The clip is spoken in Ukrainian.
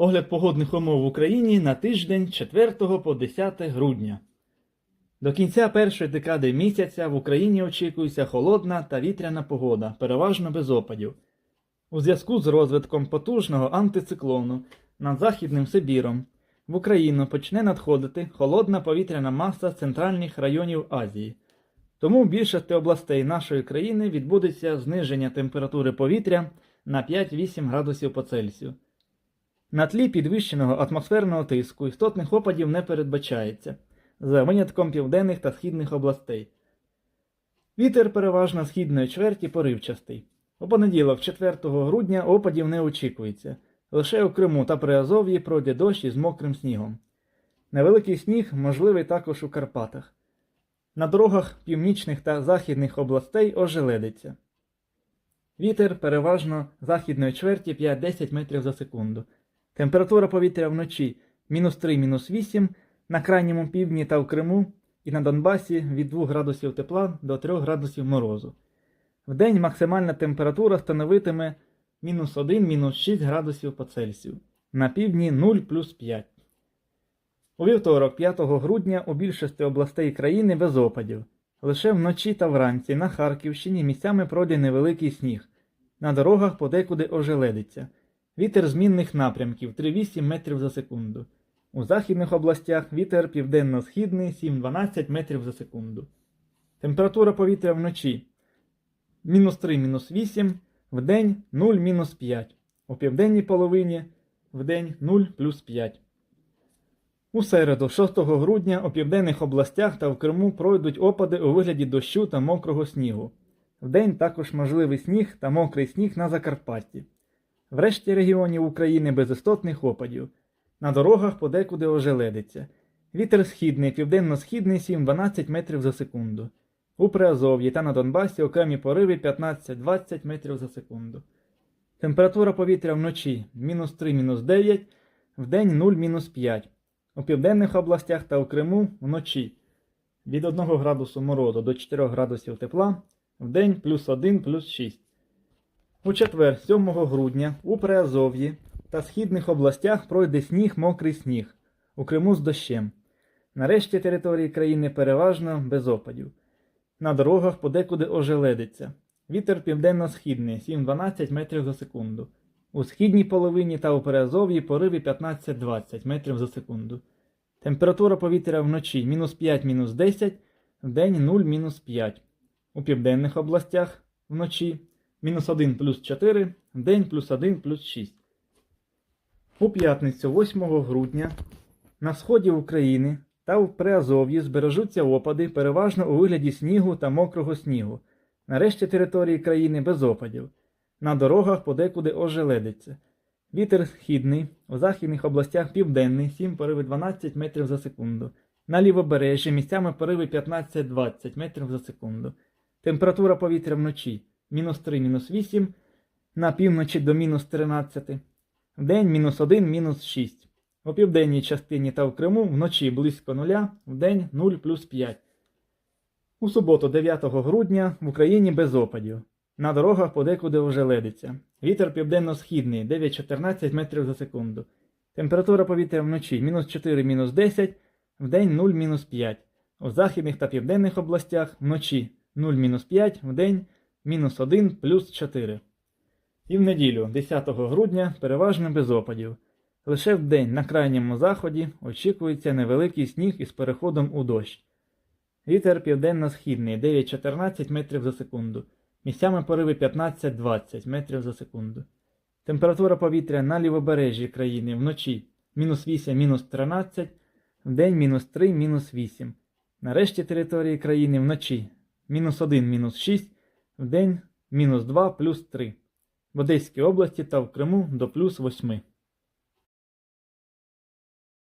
Огляд погодних умов в Україні на тиждень 4 по 10 грудня. До кінця першої декади місяця в Україні очікується холодна та вітряна погода, переважно без опадів. У зв'язку з розвитком потужного антициклону над Західним Сибіром в Україну почне надходити холодна повітряна маса центральних районів Азії. Тому в більшості областей нашої країни відбудеться зниження температури повітря на 5-8 градусів по Цельсію. На тлі підвищеного атмосферного тиску істотних опадів не передбачається, за винятком південних та східних областей. Вітер переважно східної чверті поривчастий. У понеділок, 4 грудня, опадів не очікується. Лише у Криму та Приазов'ї пройде дощ із мокрим снігом. Невеликий сніг можливий також у Карпатах. На дорогах північних та західних областей ожеледиться. Вітер переважно західної чверті 5-10 метрів за секунду. Температура повітря вночі мінус 3 мінус 8 на крайньому півдні та в Криму і на Донбасі від 2 градусів тепла до 3 градусів морозу. Вдень максимальна температура становитиме мінус 1 мінус 6 градусів по Цельсію. На півдні 0 плюс 5. У вівторок, 5 грудня, у більшості областей країни без опадів. Лише вночі та вранці на Харківщині місцями пройде невеликий сніг. На дорогах подекуди ожеледиться. Вітер змінних напрямків 3-8 метрів за секунду. У західних областях вітер південно-східний 7-12 метрів за секунду. Температура повітря вночі мінус 3 мінус 8, вдень 0 мінус 5. У південній половині вдень 0 плюс 5. У середу, 6 грудня, у південних областях та в Криму пройдуть опади у вигляді дощу та мокрого снігу. Вдень також можливий сніг та мокрий сніг на Закарпатті. В решті регіонів України без істотних опадів. На дорогах подекуди ожеледиться. Вітер східний, південно-східний 7-12 метрів за секунду. У Приазов'ї та на Донбасі окремі пориви 15-20 метрів за секунду. Температура повітря вночі мінус 3 мінус 9, вдень 0 мінус 5. У південних областях та у Криму вночі від 1 градусу морозу до 4 градусів тепла, вдень плюс 1 плюс 6. У четвер, 7 грудня, у Приазов'ї та східних областях пройде сніг, мокрий сніг, у Криму з дощем. Нарешті території країни переважно без опадів. На дорогах подекуди ожеледиться. Вітер південно-східний 7-12 метрів за секунду. У східній половині та у Приазов'ї пориви 15-20 метрів за секунду. Температура повітря вночі мінус 5 мінус 10, вдень 0 мінус 5. У південних областях вночі мінус 1 плюс 4, вдень плюс 1 плюс 6. У п'ятницю 8 грудня на сході України та в Приазов'ї збережуться опади переважно у вигляді снігу та мокрого снігу. Нарешті території країни без опадів. На дорогах подекуди ожеледиться. Вітер східний, у західних областях південний 7 пориви 12 метрів за секунду. На лівобережжі місцями пориви 15-20 метрів за секунду. Температура повітря вночі мінус 3 мінус 8, на півночі до мінус 13, вдень мінус 1 мінус 6. У південній частині та в Криму вночі близько нуля, вдень 0 плюс 5. У суботу, 9 грудня, в Україні без опадів. На дорогах подекуди ожеледиться. Вітер південно-східний 9-14 метрів за секунду. Температура повітря вночі мінус 4 мінус 10, вдень 0 мінус 5. У західних та південних областях вночі 0 мінус 5, вдень мінус 1 плюс 4. І в неділю, 10 грудня, переважно без опадів. Лише вдень на крайньому заході очікується невеликий сніг із переходом у дощ. Вітер південно-східний 9-14 метрів за секунду. Місцями пориви 15-20 метрів за секунду. Температура повітря на лівобережжі країни вночі мінус 8, мінус 13, вдень мінус 3, мінус 8. На решті території країни вночі мінус 1, мінус 6, вдень мінус 2, плюс 3. В Одеській області та в Криму до плюс 8.